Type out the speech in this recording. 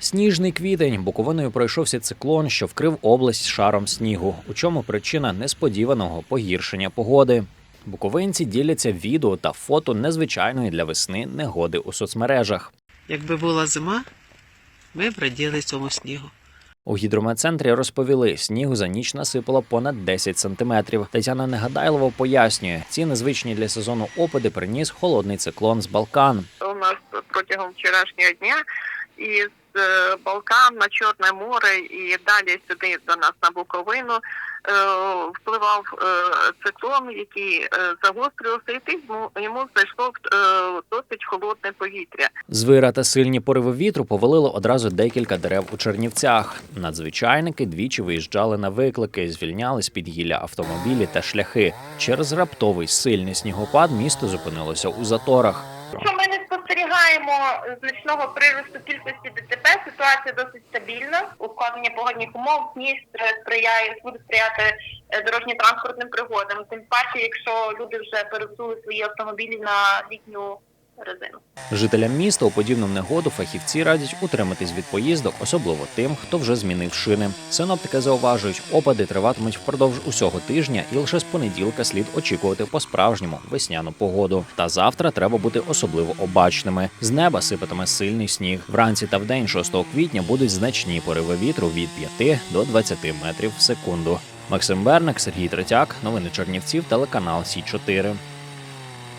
Сніжний квітень Буковиною пройшовся циклон, що вкрив область шаром снігу. У чому причина несподіваного погіршення погоди. Буковинці діляться відео та фото незвичайної для весни негоди у соцмережах. Якби була зима, ми б раділи цьому снігу. У гідрометцентрі розповіли, снігу за ніч насипало понад 10 сантиметрів. Тетяна Негадайлова пояснює, ці незвичні для сезону опади приніс холодний циклон з Балкан. у нас протягом вчорашнього дня із Балкан на Чорне море і далі сюди до нас на Буковину е, впливав е, циклон, який е, загострювався, і тим йому, йому зайшло е, досить холодне повітря. Звира та сильні пориви вітру повалили одразу декілька дерев у Чернівцях. Надзвичайники двічі виїжджали на виклики, звільняли з під гілля автомобілі та шляхи. Через раптовий сильний снігопад місто зупинилося у заторах. Що ми не спостерігаємо значного приросту кількості ДТП, ситуація досить стабільна. Ускладнення погодних умов сніг сприяє буде сприяти е, дорожньо-транспортним пригодам. Тим паче, якщо люди вже пересули свої автомобілі на літню резину. Жителям міста у подібну негоду фахівці радять утриматись від поїздок, особливо тим, хто вже змінив шини. Синоптики зауважують, опади триватимуть впродовж усього тижня, і лише з понеділка слід очікувати по-справжньому весняну погоду. Та завтра треба бути особливо обачними. З неба сипатиме сильний сніг. Вранці та вдень 6 квітня будуть значні пориви вітру від 5 до 20 метрів в секунду. Максим Берник, Сергій Третяк, новини Чернівців, телеканал Сі 4